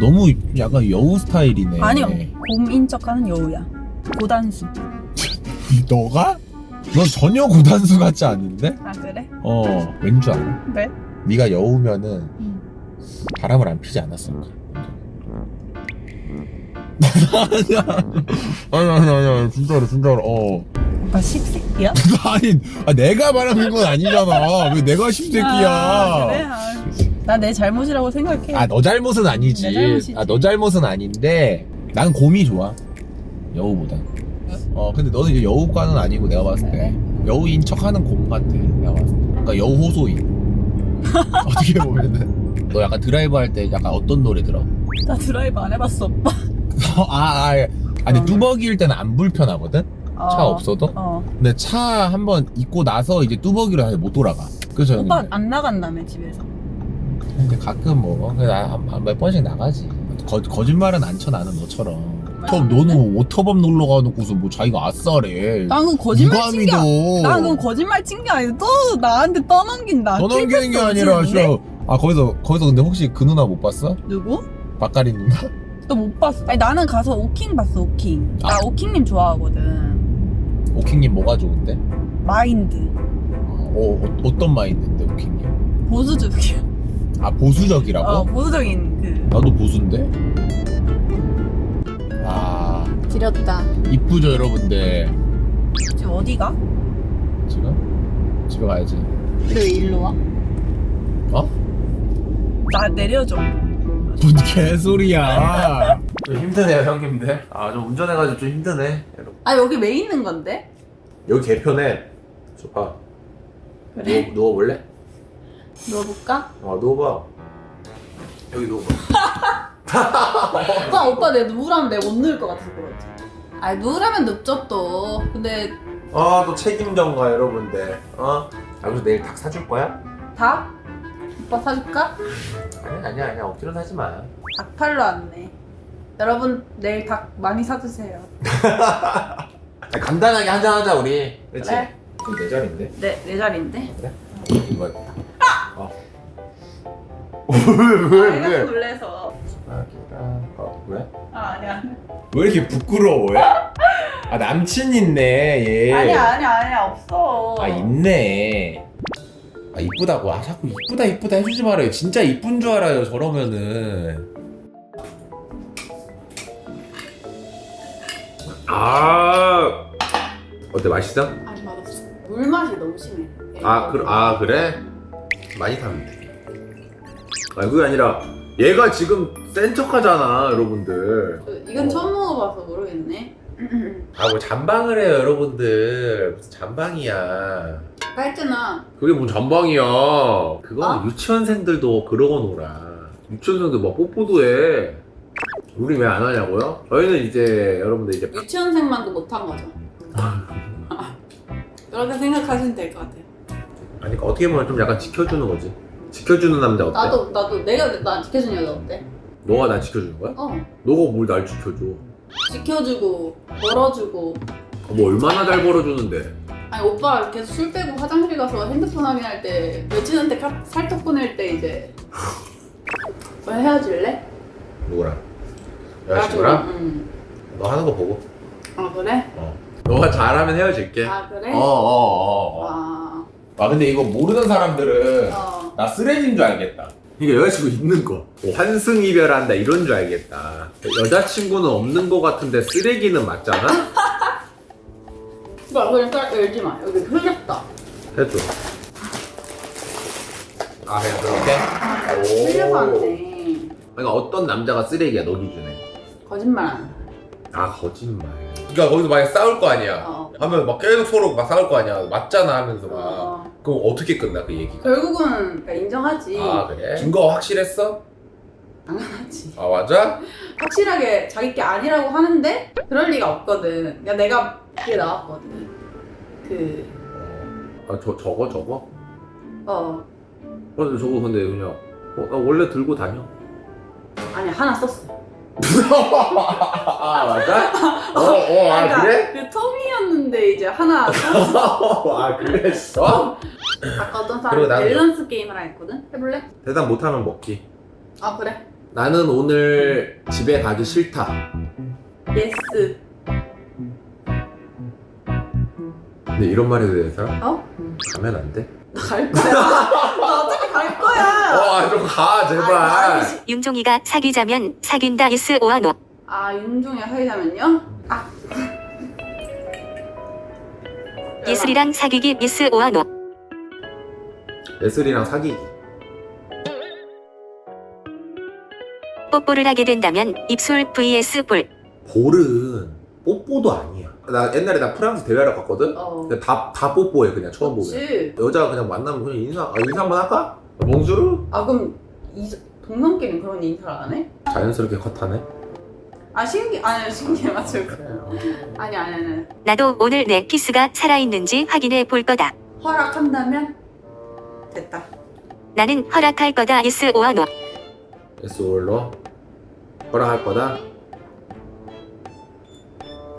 너무 약간 여우 스타일이네. 아니요 곰인 척하는 여우야 고단수 너가? 넌 전혀 고단수 같지 않은데? 아 그래? 어, 왠 줄 알아? 왜? 네가 여우면은 응. 바람을 안 피지 않았을까? 아니야. 아니 아니 아니 진짜로 진짜로 어. 오빠 씹새끼야? 아니 아, 내가 바람핀 건 아니잖아. 왜 내가 십새끼야? 아, 그래? 나 내 잘못이라고 생각해 아 너 잘못은 아니지. 내 잘못이지. 아 너 잘못은 아닌데 난 곰이 좋아. 여우보다. 어 근데 너는 이제 여우과는 아니고 내가 봤을 때 여우인 척하는 곰 같아. 내가 봤을 때. 그러니까 여우 호소인. 어떻게 보면은 너 약간 드라이브 할 때 약간 어떤 노래 들어? 나 드라이브 안 해봤어 오빠 아, 아, 아 아니 뚜벅이일 때는 안 불편하거든. 차 어. 없어도. 어 근데 차 한번 입고 나서 이제 뚜벅이로 사실 못 돌아가. 그래서 저는 오빠 안 나간다며 집에서 근데 가끔 뭐 그래, 나 한- 한몇 번씩 나가지. 거, 거짓말은 안 쳐 나는 너처럼. 터, 너는 오토범 놀러 가놓고서 뭐 자기가 아싸래. 난 그거 거짓말 친게? 난 그거 거짓말 친 게 아니고 또 나한테 떠넘긴다 떠넘기는 게 아니라? 싫어. 아 거기서 거기서 근데 혹시 그 누나 못 봤어? 누구? 박가리 누나? 또 못 봤어 아니 나는 가서 오킹 봤어 오킹 나 아. 오킹님 좋아하거든 오킹님 뭐가 좋은데? 마인드 어, 어 어떤 마인드인데 오킹님? 보수적이야 아 보수적이라고? 어 보수적인 그 나도 보수인데. 아 지렸다 이쁘죠 여러분들. 지금 어디가? 지금 집에 가야지. 왜 일로 와? 어? 나 내려줘 뭔 개소리야. 좀 힘드네요 형님들. 아 좀 운전해가지고 좀 힘드네. 여러분. 아 여기 왜 있는 건데? 여기 개편해. 좋아. 그래? 누워 볼래? 누워볼까? 어 누워봐. 여기 누워봐. 오빠 오빠 내 누우라면 내가 못 누울 것 같아서 그렇지 아 누우라면 눕죠 또 근데 아 또 책임전가 여러분들. 어? 아 그래서 내일 닭 사줄 거야? 닭? 오빠 사줄까? 아니 아니야 아니야 억지로 사지 마. 닭팔로 왔네 여러분 내일 닭 많이 사주세요 간단하게 한잔 하자 우리. 그렇지? 그래. 지금 내 자리인데. 네, 내 자리인데 이거. 아! 왜 내가 놀래서 어, 왜? 아 아니야 왜 이렇게 부끄러워해? 아 남친 있네 얘. 아니야 아니야 아니야 없어 아 있네. 아 이쁘다고. 아 자꾸 이쁘다 이쁘다 해주지 말아요. 진짜 이쁜 줄 알아요 저러면은. 아 어때 맛있어? 아니 맛없어 물 맛이 너무 심해 아, 그, 아 그래? 많이 돼. 아 그게 아니라 얘가 지금 센 척하잖아 여러분들. 그, 이건 처음 먹어봐서 모르겠네 아뭐 잠방을 해요 여러분들. 무슨 잠방이야. 깔잖아 그게 뭔 전방이야. 그거 어? 유치원생들도 그러고 놀아. 유치원생들 막 뽀뽀도 해. 우리 왜 안 하냐고요? 저희는 이제 여러분들 이제 유치원생만도 못한 거죠 그렇게 생각하시면 될 것 같아요 아니 그러니까 어떻게 보면 좀 약간 지켜주는 거지. 지켜주는 남자 어때? 나도 나도 내가 나 지켜주는 여자 어때? 너가 날 지켜주는 거야? 어 너가 뭘 날 지켜줘? 지켜주고 벌어주고 뭐 얼마나 잘 벌어주는데? 아니 오빠 계속 술 빼고 화장실 가서 핸드폰 확인할 때 카- 살짝 보낼 때 이제 뭐 헤어질래? 누구랑? 여자친구랑? 응. 너 하는 거 보고. 아 그래? 어. 너가 잘하면 헤어질게. 아 그래? 어, 어, 어, 어. 와. 아 근데 이거 모르는 사람들은 어. 나 쓰레기인 줄 알겠다. 이게 여자친구 있는 거. 뭐 환승 이별한다 이런 줄 알겠다. 여자친구는 없는 거 같은데 쓰레기는 맞잖아? 오빠 그러니까 열지 마. 여기 흘렸다. 해줘. 아 그냥 그렇게? 흘려서 안 오. 돼. 그러니까 어떤 남자가 쓰레기야 너 기준에? 거짓말 안 해. 아 거짓말. 그러니까 거기서 만약 싸울 거 아니야. 어. 하면 막 계속 서로 막 싸울 거 아니야. 맞잖아 하면서 막. 어. 그럼 어떻게 끝나 그 얘기가? 결국은 그러니까 인정하지. 아 그래? 증거 확실했어? 당연하지. 아 맞아? 확실하게 자기 게 아니라고 하는데 그럴 리가 없거든. 야 내가 그게 나왔거든. 그 아 저 저거 저거? 어. 어 저거 근데 그냥 어, 나 원래 들고 다녀. 아니 하나 썼어. 아 맞아? 어어아 그러니까 그래? 그 통이었는데 이제 하나 썼어. 아 그랬어? 아까 어떤 그리고 사람이 나는- 밸런스 게임을 했거든. 해볼래? 대답 못하면 먹기. 아 그래? 나는 오늘 집에 가기 싫다. 예스. 근데 이런 말 해도 되는 사람? 어? 가면 안 돼? 나 갈 거야. 나 어차피 갈 거야. 어, 좀 가, 제발. 아니, 아니, 윤종이가 사귀자면 사귄다 예스 오아 노아 윤종이 사귀자면요? 아. 예슬이랑 사귀기 예스 오아 노 예슬이랑 사귀기. 뽀뽀를 하게 된다면 입술 vs 볼 볼은 뽀뽀도 아니야. 나 옛날에 나 프랑스 대회하러 갔거든? 어. 근데 다, 다 뽀뽀해, 그냥 처음 보면. 그치. 여자 그냥 만나면 그냥 인사, 아, 인사 한번 할까? 몽주르? 아 그럼 이 동성끼리 그런 인사를 안 해? 자연스럽게 컷하네. 아 신기 아니 신기해 맞을 거예요. 아니 아니 아니. 나도 오늘 내 키스가 살아있는지 확인해 볼 거다 허락한다면 됐다. 나는 허락할 거다 예스 오아 노 예스 올로 허락할 거다.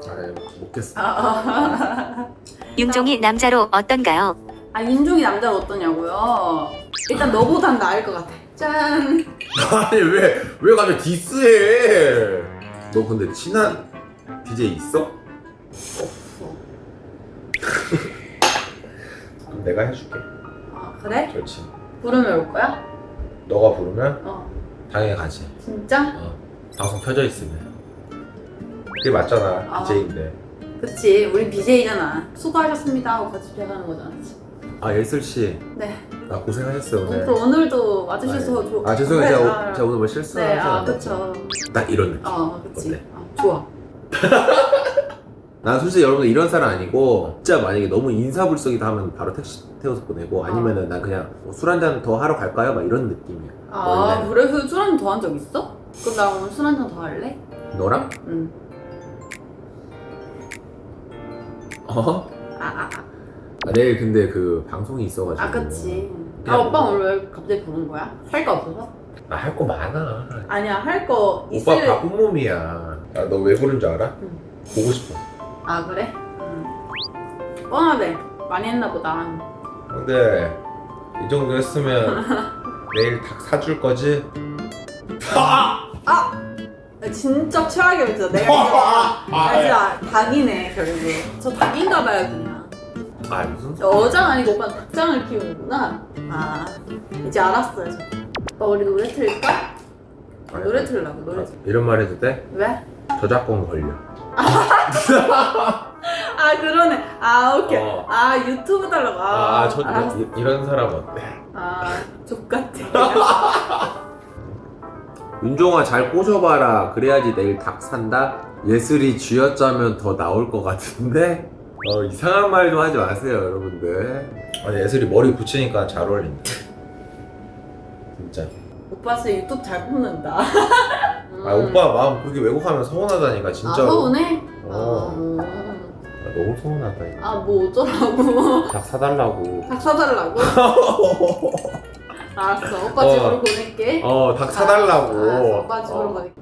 아, 못겠어. 아, 아. 윤종이 남자로 어떤가요? 아 윤종이 남자가 어떠냐고요? 일단 너보단 나을 것 같아. 짠. 아니 왜 왜 갑자기 디스해? 너 근데 친한 BJ 있어? 없어. 내가 해줄게. 아 그래? 좋지. 부르면 올 거야? 너가 부르면 어. 당연히 가지. 진짜? 어. 방송 켜져 있으면. 그게 맞잖아. 아. BJ인데. 그치. 우리 BJ잖아. 수고하셨습니다 하고 같이 배가는 거잖아. 아 예슬 씨, 네. 나 고생하셨어요 오늘. 또 오늘도 와주셔서 좋. 아 죄송해요. 그래, 제가, 아, 제가 오늘 뭐 실수하지 네, 아 않았나? 그쵸. 딱 이런 느낌. 어, 그치. 어때? 아, 좋아. 난 솔직히 여러분들 이런 사람 아니고 진짜 만약에 너무 인사불성이다 하면 바로 택시 태워서 보내고 아니면은 난 그냥 뭐술한 잔 더 하러 갈까요? 막 이런 느낌이야. 아, 원래. 그래서 술한잔 더 한 적 있어? 그럼 나 오늘 술 한잔 더 할래? 너랑? 응. 어? 아, 아, 아. 아, 내일 근데 그 방송이 있어가지고. 아, 그치. 아, 그냥 오빠 오늘 왜 갑자기 부른 거야? 할 거 없어서? 나할 거 많아. 아니야, 할 거 오빠 있을. 바쁜 몸이야. 아, 너왜 부른 줄 알아? 응. 보고 싶어. 아, 그래? 응. 뻔하네. 많이 했나 보다. 근데 이 정도 했으면 내일 닭 사줄 거지? 아! 아, 진짜 최악의 멘트다. 내가 진짜, 아, 진짜 닭이네, 결국. 저 닭인가 봐요, 그냥. 아 무슨? 여장 아니고 오빠 닭장을 키우는구나. 아, 이제 알았어요, 저. 오빠, 우리 노래? 아니, 노래 틀으라고, 노래 틀 이런 말 해도 돼? 왜? 저작권 걸려. 아, 그러네. 아, 오케이. 어. 아, 유튜브 달라고. 아, 아, 저 알았어. 이, 이런 사람 어때? 아, 족같아. 윤종아 잘 꼬셔봐라. 그래야지 내일 닭 산다. 예슬이 쥐어짜면 더 나올 것 같은데? 어 이상한 말도 하지 마세요 여러분들. 아니 예슬이 머리 붙이니까 잘 어울린다. 진짜. 오빠 진짜 유튜브 잘 뽑는다. 아 오빠 마음 그렇게 왜곡하면 서운하다니까 아, 진짜로. 서운해? 어. 아, 아, 너무 서운하다 이거. 아, 뭐 어쩌라고. 닭 사달라고. 닭 사달라고? 알았어. 오빠 어. 집으로 보낼게. 어 닭 알았어, 사달라고. 오빠 집으로 어. 보낼게.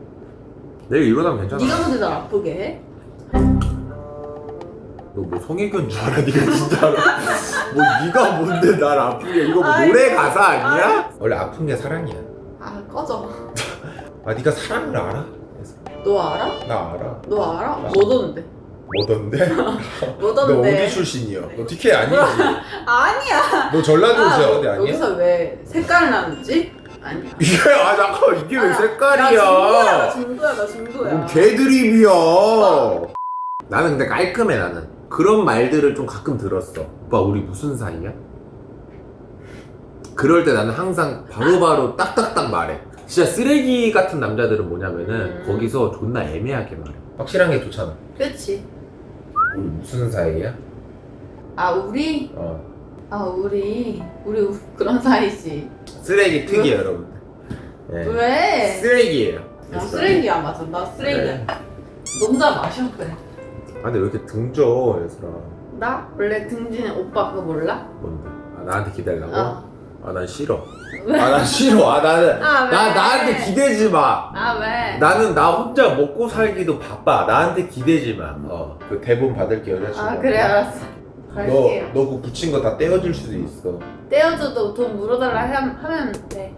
내일 일어나면 괜찮아. 네가 먼저 날 아프게 해? 너 뭐 성애견 줄 알아 니가 진짜로 뭐 네가 뭔데 날 아프게 이거 뭐 아이고. 노래 가사 아니야? 원래 아픈 게 사랑이야 아, 꺼져. 아 네가 사랑을 알아? 너 알아? 나 알아 너 알아? 뭐던데? 뭐던데? 너 뭐던데? 어디 출신이야? 너 TK 아니지? 아니야. 너 전라도 아, 어디 아니야? 여기서 왜 색깔 나누지? 아니야. 이게 아 잠깐 이게 왜 나 색깔이야 중도야, 나 중도야. 뭔 개드립이야 나는 근데 깔끔해 나는 그런 말들을 좀 가끔 들었어 오빠 우리 무슨 사이야? 그럴 때 나는 항상 바로바로 딱딱딱 말해 진짜 쓰레기 같은 남자들은 뭐냐면은 음. 거기서 존나 애매하게 말해 확실한 게 좋잖아 그치. 우리 무슨 사이야? 아, 우리? 어 아, 우리. 우리 우- 그런 사이지. 쓰레기 특이해 여러분들 예. 왜? 쓰레기예요 아, 쓰레기야, 맞아. 나 쓰레기야. 네. 농자 마셔, 그래. 아 근데 왜 이렇게 등져 예슬아 나? 원래 등진 오빠 그거 몰라? 뭔데? 아 나한테 기대려고? 어. 아난 싫어 왜? 아난 싫어 아 나는 아, 왜? 나 나한테 기대지 마 아, 왜? 나는 나 혼자 먹고 살기도 바빠. 나한테 기대지 마. 어. 그 대본 받을게 여자친구. 아, 그래, 알았어. 갈게요. 너너 그 붙인 거 다 떼어줄 수도 있어. 떼어줘도 돈 물어달라 함- 하면 돼.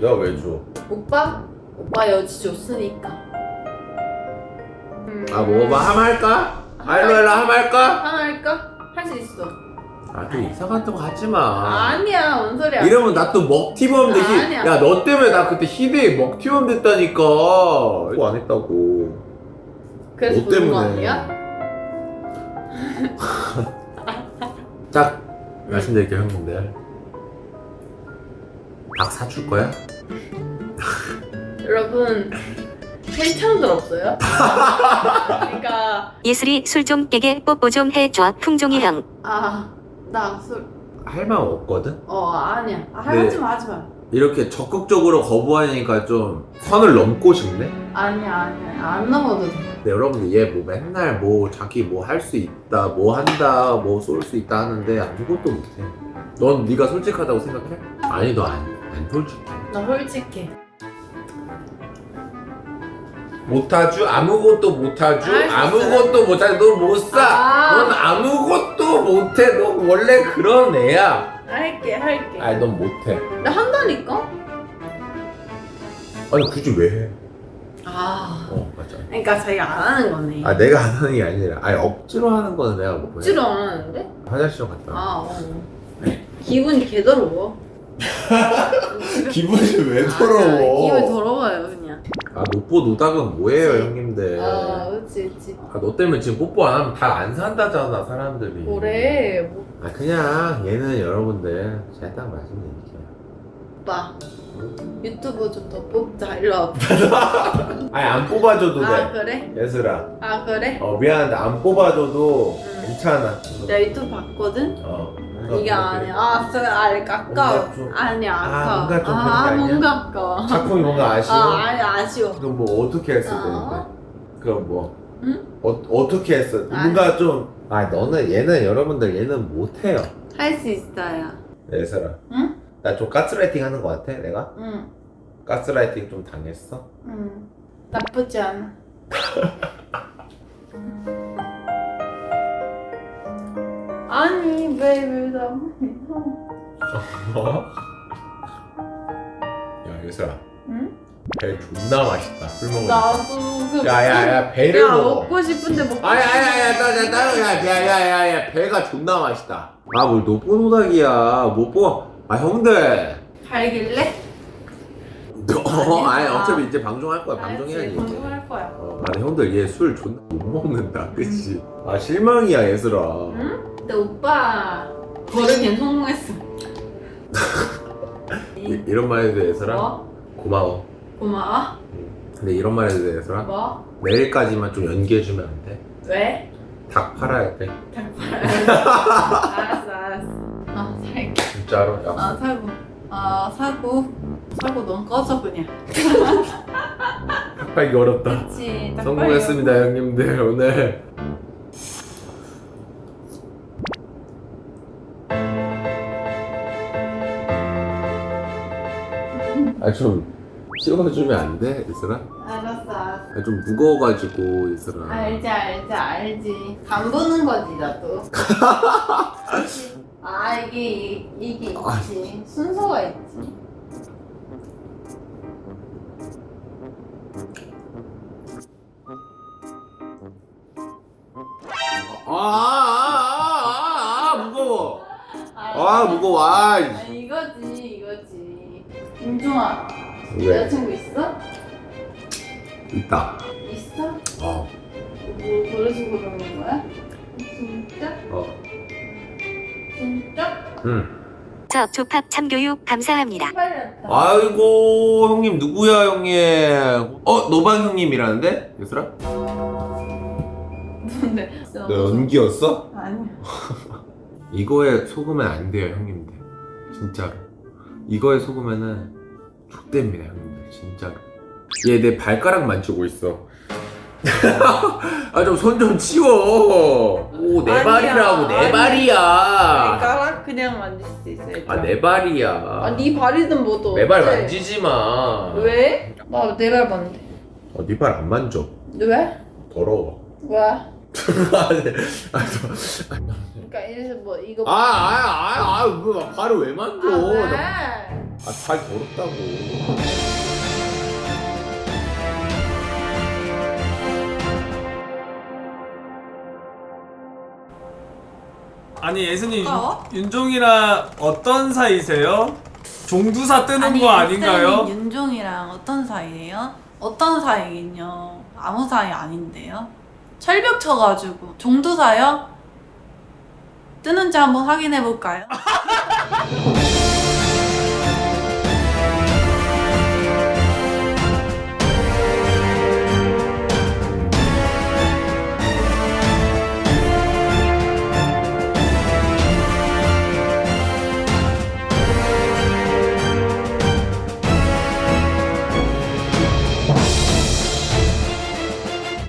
내가 왜 줘? 오빠? 오빠 여지 줬으니까. 음. 아 먹어봐 함 할까? 알로엘라 함 할까? 하나 할까? 할 수 있어. 아또 이상한 거 하지 마 아니야, 뭔 소리야. 이러면 나 또 먹튀범 되시 아니야. 야 너 때문에 나 그때 희대에 먹튀범 됐다니까 이거 안 했다고 그래서 너 부른 거 때문에. 아니야? 딱 말씀드릴게요 형님들 닭 사줄 거야? 여러분 헬창들 없어요? 그러니까 예슬이 술 좀 깨게 뽀뽀 좀 해줘 풍종이 형. 아 나 술 할 말 없거든? 어 아니야 아, 네. 하지 마 하지 마 이렇게 적극적으로 거부하니까 좀 선을 넘고 싶네? 아니야 아니야 안 넘어도 돼 근데 여러분들 얘 뭐 맨날 뭐 자기 뭐 할 수 있다 뭐 한다 뭐 쏠 수 있다 하는데 아무것도 못해 넌 네가 솔직하다고 생각해? 아니 너안안 솔직해 나 솔직해 못하죠? 아무것도 못하죠? 아무것도 못하지 너못 사 아. 넌 아무것도 못해 너 원래 그런 애야 할게 할게 아니 넌 못해 나 한다니까? 아니 굳이 왜 해? 아 어 맞아 그러니까 자기가 안 하는 거네 아 내가 안 하는 게 아니라 아니 억지로 하는 거는 내가 뭐 억지로 안 하는데? 화장실 좀 갔다 와. 아 어. 기분이 개더러워 기분이 왜 아니야, 기분이 더러워요 그냥. 아 노뽀 노닥은 뭐예요. 형님들? 아 그치 그치. 아, 너 때문에 지금 뽀뽀 안 하면 다 안 산다잖아 사람들이. 뭐래? 뭐, 아 그냥 얘는 여러분들 제가 딱 말씀드릴게요. 오빠 유튜브 좀 더 뽑자. 일로 와봐 아니 안 뽑아줘도 아 돼. 그래? 예슬아. 아 그래? 어 미안한데 안 뽑아줘도 응. 괜찮아. 내가 유튜브 봤거든? 어 이게 아니야 아 진짜 아 아까워 뭔가 좀- 아니야 아, 아까워 뭔가 좀 그런 아 아니야? 뭔가 아까워 작품이 뭔가 아쉬워 아 아니 아쉬워 그럼 뭐 어떻게 했을 어? 텐데 그럼 뭐 응? 어, 어떻게 했어 뭔가 좀 아 너는 얘는 여러분들 얘는 못해요 할 수 있어요 예슬아 응? 나 좀 가스라이팅 하는 거 같아 내가? 응 가스라이팅 좀 당했어? 응. 나쁘지 않아. 어? 야 예슬아 응? 배 존나 맛있다 술 먹으니까 나도 그. 야야야 배를 야 먹어 먹고 싶은데 먹고. 아야야야 따라 따라 야야야야 배가 존나 맛있다 아 뭘 노뽀노닥이야 못보 아 형들 갈길래? 너 아니야. 아니 어차피 이제 방송할 거야 방송해야지 방송할 거야. 어, 아니 형들 얘 술 존나 못 먹는다 그치 아 실망이야 얘들아 응? 근데 오빠 버르긴 성공했어. 이, 이런 말 해도 돼 얘들아 뭐? 고마워 고마워. 근데 이런 말 해도 돼 얘들아 뭐? 내일까지만 좀 연기해주면 안 돼? 왜? 닭 팔아야 돼 알았어 알았어. 아 살게. 진짜로 야 아 사고. 아 사고. 사고 넌 꺼져 그냥. 닭 팔기 어렵다 그치. 딱 성공했습니다 형님들 오늘 아좀 씌워주면 안 돼? 이슬아? 알았어 알았어. 아, 좀 무거워가지고 이슬아 알지 알지 알지. 간 보는 거지 나도. 아 이게 이- 이게 아. 있지. 순서가 있지. 아, 아아 아 아 아 무거워 아 무거워 아아이 왜? 여자친구 있어? 있다 있어? 어, 뭐 그래서 그러는 거야? 진짜? 어. 진짜? 응. 저 조팝 참교육 감사합니다. 빨렸다. 아이고 형님 누구야 형님 어 노방 형님이라는데 예슬아? 근데 진짜 너 연기였어? 아니야. 이거에 속으면 안 돼요 형님들 진짜로 이거에 속으면은 족됩니다 형님들 진짜로 얘 내 발가락 만지고 있어 아 좀 손 좀 치워 오 내 아니야. 발이라고 내 아니. 발이야 발가락 그냥 만질 수 있어. 아내 발이야 아네 발이든 뭐든. 내 발 어때? 만지지 마 왜? 나 내 발 만데. 어, 네발안 만져 왜? 더러워 왜? 아, 네. 아, 저- 그러니까 이래서 뭐 이거. 아, 아, 아, 아, 뭐 발을 왜 만져? 아, 왜? 아 살기 어렵다고 아니 예수님 어? 윤종이랑 어떤 사이세요? 종두사 뜨는 거 아닌가요? 엑셀님, 윤종이랑 어떤 사이예요? 어떤 사이긴요? 아무 사이 아닌데요? 철벽 쳐가지고 종두사요? 뜨는지 한번 확인해 볼까요?